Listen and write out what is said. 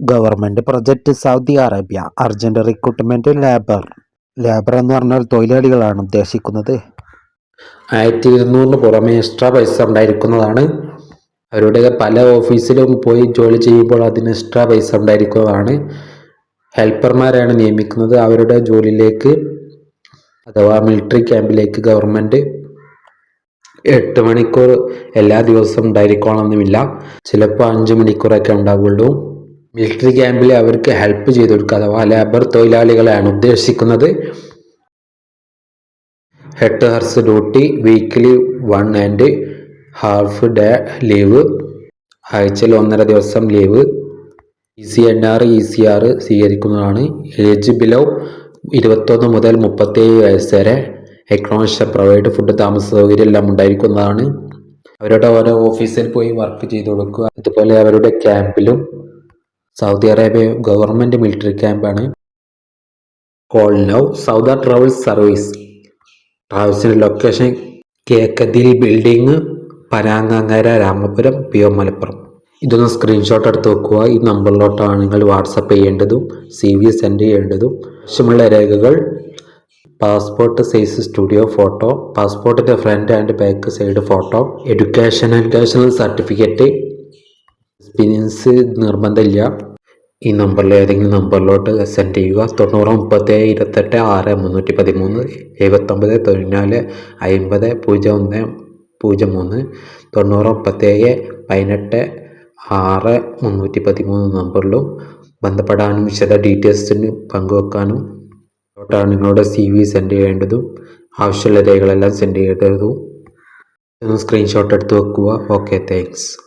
Government project Saudi Arabia urgent recruitment labour. Labour എന്ന് പറഞ്ഞാൽ തൊഴിലാളികളാണ് ഉദ്ദേശിക്കുന്നത്. ആയിരത്തി ഇരുന്നൂറിന് പുറമെ എക്സ്ട്രാ പൈസ ഉണ്ടായിരിക്കുന്നതാണ്. അവരുടെ പല ഓഫീസിലും പോയി ജോലി ചെയ്യുമ്പോൾ അതിന് എക്സ്ട്രാ പൈസ ഉണ്ടായിരിക്കുന്നതാണ്. ഹെൽപ്പർമാരാണ് നിയമിക്കുന്നത്. അവരുടെ ജോലിയിലേക്ക് അഥവാ മിലിറ്ററി ക്യാമ്പിലേക്ക് ഗവൺമെന്റ് എട്ട് മണിക്കൂർ എല്ലാ ദിവസവും ഉണ്ടായിരിക്കണമെന്നുമില്ല. ചിലപ്പോൾ അഞ്ച് മണിക്കൂറൊക്കെ ഉണ്ടാവുള്ളൂ. മിലിറ്ററി ക്യാമ്പിൽ അവർക്ക് ഹെൽപ്പ് ചെയ്ത് കൊടുക്കുക അഥവാ ലേബർ തൊഴിലാളികളെയാണ് ഉദ്ദേശിക്കുന്നത്. Eight hours duty weekly one and half day leave ആഴ്ചയിൽ ഒന്നര ദിവസം leave E C N R E C R സ്വീകരിക്കുന്നതാണ്. Age below ഇരുപത്തൊന്ന് മുതൽ മുപ്പത്തേഴ് വയസ്സ് വരെ എക്കണോമിക്സ് പ്രൊവൈഡ് ഫുഡ് താമസ സൗകര്യം എല്ലാം ഉണ്ടായിരിക്കുന്നതാണ്. അവരുടെ ഓരോ ഓഫീസിൽ പോയി വർക്ക് ചെയ്ത് കൊടുക്കുക. അതുപോലെ അവരുടെ ക്യാമ്പിലും Saudi Arabia government military ക്യാമ്പാണ് call now Sauda travel service ട്രാവൽസിന്റെ location Kekkathil building Panangangara Ramapuram P O Malappuram ഇതൊന്ന് സ്ക്രീൻഷോട്ട് എടുത്ത് വെക്കുക. ഈ നമ്പറിലോട്ടാണ് നിങ്ങൾ വാട്സപ്പ് ചെയ്യേണ്ടതും സി വി സെൻഡ് ചെയ്യേണ്ടതും. ആവശ്യമുള്ള രേഖകൾ passport size studio photo പാസ്പോർട്ടിന്റെ front and back side photo education educational certificate experience നിർബന്ധമില്ല. ഈ നമ്പറിൽ ഏതെങ്കിലും നമ്പറിലോട്ട് സെൻഡ് ചെയ്യുക. തൊണ്ണൂറ് മുപ്പത്തേഴ് ഇരുപത്തെട്ട് ആറ് മുന്നൂറ്റി പതിമൂന്ന് എഴുപത്തൊമ്പത് തൊണ്ണാൽ അമ്പത് പൂജ്യം ഒന്ന് പൂജ്യം മൂന്ന് തൊണ്ണൂറ് മുപ്പത്തേഴ് പതിനെട്ട് ആറ് മുന്നൂറ്റി പതിമൂന്ന് നമ്പറിലും ബന്ധപ്പെടാനും വിശദ ഡീറ്റെയിൽസിന് പങ്കുവെക്കാനും ോട്ടാണ് നിങ്ങളുടെ സി വി സെൻഡ് ചെയ്യേണ്ടതും ആവശ്യമുള്ള രേഖകളെല്ലാം സെൻഡ് ചെയ്യേണ്ടതും. സ്ക്രീൻഷോട്ട് എടുത്ത് വെക്കുക. Okay thanks